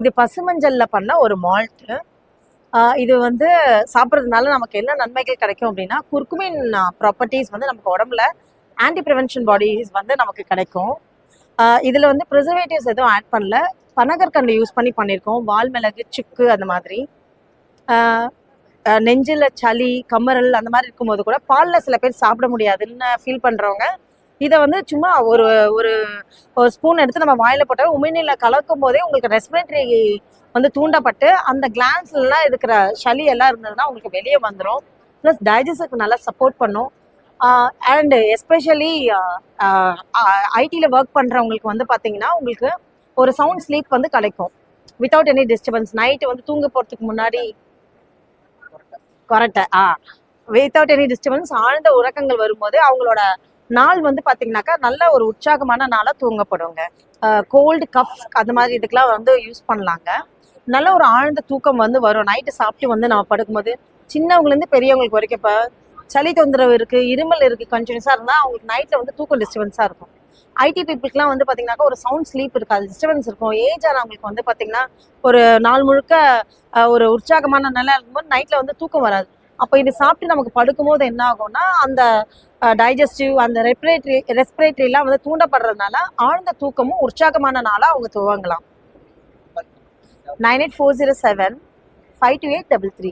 இது பசுமஞ்சள்ல பண்ண ஒரு மால்ட்டு இது வந்து சாப்பிட்றதுனால நமக்கு என்ன நன்மைகள் கிடைக்கும் அப்படின்னா குர்குமின் ப்ராப்பர்ட்டிஸ் வந்து நமக்கு உடம்புல ஆன்டி ப்ரிவென்ஷன் பாடிஸ் வந்து நமக்கு கிடைக்கும். இதில் வந்து ப்ரிசர்வேட்டிவ்ஸ் எதுவும் ஆட் பண்ணல. பனகற்கண்டு யூஸ் பண்ணி பண்ணியிருக்கோம் வால் மிளகு சுக்கு அந்த மாதிரி. நெஞ்சில் சளி கம்மரல் அந்த மாதிரி இருக்கும்போது கூட பாலில் சில பேர் சாப்பிட முடியாதுன்னு ஃபீல் பண்ணுறவங்க இதை வந்து சும்மா ஒரு ஒரு ஸ்பூன் எடுத்து நம்ம வாயில் போட்டால் உமிழ்நீரில் கலக்கும் போதே உங்களுக்கு ரெஸ்பிரேட்டரி வந்து தூண்டப்பட்டு அந்த கிளான்ஸ்லாம் இருக்கிற சளி எல்லாம் இருந்ததுன்னா உங்களுக்கு வெளியே வந்துடும் ப்ளஸ் டைஜஸ்டுக்கு நல்லா சப்போர்ட் பண்ணும். அண்ட் எஸ்பெஷலி ஐடியில் ஒர்க் பண்ணுறவங்களுக்கு வந்து பார்த்தீங்கன்னா உங்களுக்கு ஒரு சவுண்ட் ஸ்லீப் வந்து கிடைக்கும் வித்தவுட் எனி டிஸ்டர்பன்ஸ் நைட்டு வந்து தூங்க போகிறதுக்கு முன்னாடி கரெக்டா ஆ வித்தவுட் எனி டிஸ்டர்பன்ஸ் ஆழ்ந்த உறக்கங்கள் வரும்போது அவங்களோட நாள் வந்து பார்த்தீங்கன்னாக்கா நல்ல ஒரு உற்சாகமான நாளாக தூங்கப்படுங்க. கோல்டு கஃப் அந்த மாதிரி இதுக்கெலாம் வந்து யூஸ் பண்ணலாங்க. நல்ல ஒரு ஆழ்ந்த தூக்கம் வந்து வரும். நைட்டு சாப்பிட்டு வந்து நம்ம படுக்கும்போது சின்னவங்கலேருந்து பெரியவங்களுக்கு வரைக்கும் இப்போ சளி தொந்தரவு இருக்குது இருமல் இருக்குது கண்டினியூஸாக இருந்தால் அவங்களுக்கு நைட்டில் வந்து தூக்கம் டிஸ்டர்பன்ஸாக இருக்கும். ஐடி பீப்புளுக்குலாம் வந்து பார்த்தீங்கன்னாக்கா ஒரு சவுண்ட் ஸ்லீப் இருக்காது டிஸ்டர்பன்ஸ் இருக்கும். ஏஜ் ஆனவங்களுக்கு வந்து பார்த்தீங்கன்னா ஒரு நாள் முழுக்க ஒரு உற்சாகமான நிலை இருக்கும்போது நைட்டில் வந்து தூக்கம் வராது. அப்போ இது சாப்பிட்டு நமக்கு படுக்கும்போது என்ன ஆகும்னா அந்த டைஜஸ்டிவ் அந்த ரெஸ்பிரேட்டரி ரெஸ்பிரேட்டரிலாம் வந்து தூண்டப்படுறதுனால ஆழ்ந்த தூக்கமும் உற்சாகமான நாளாக அவங்க துவங்கலாம். Nine eight four zero seven five two eight double three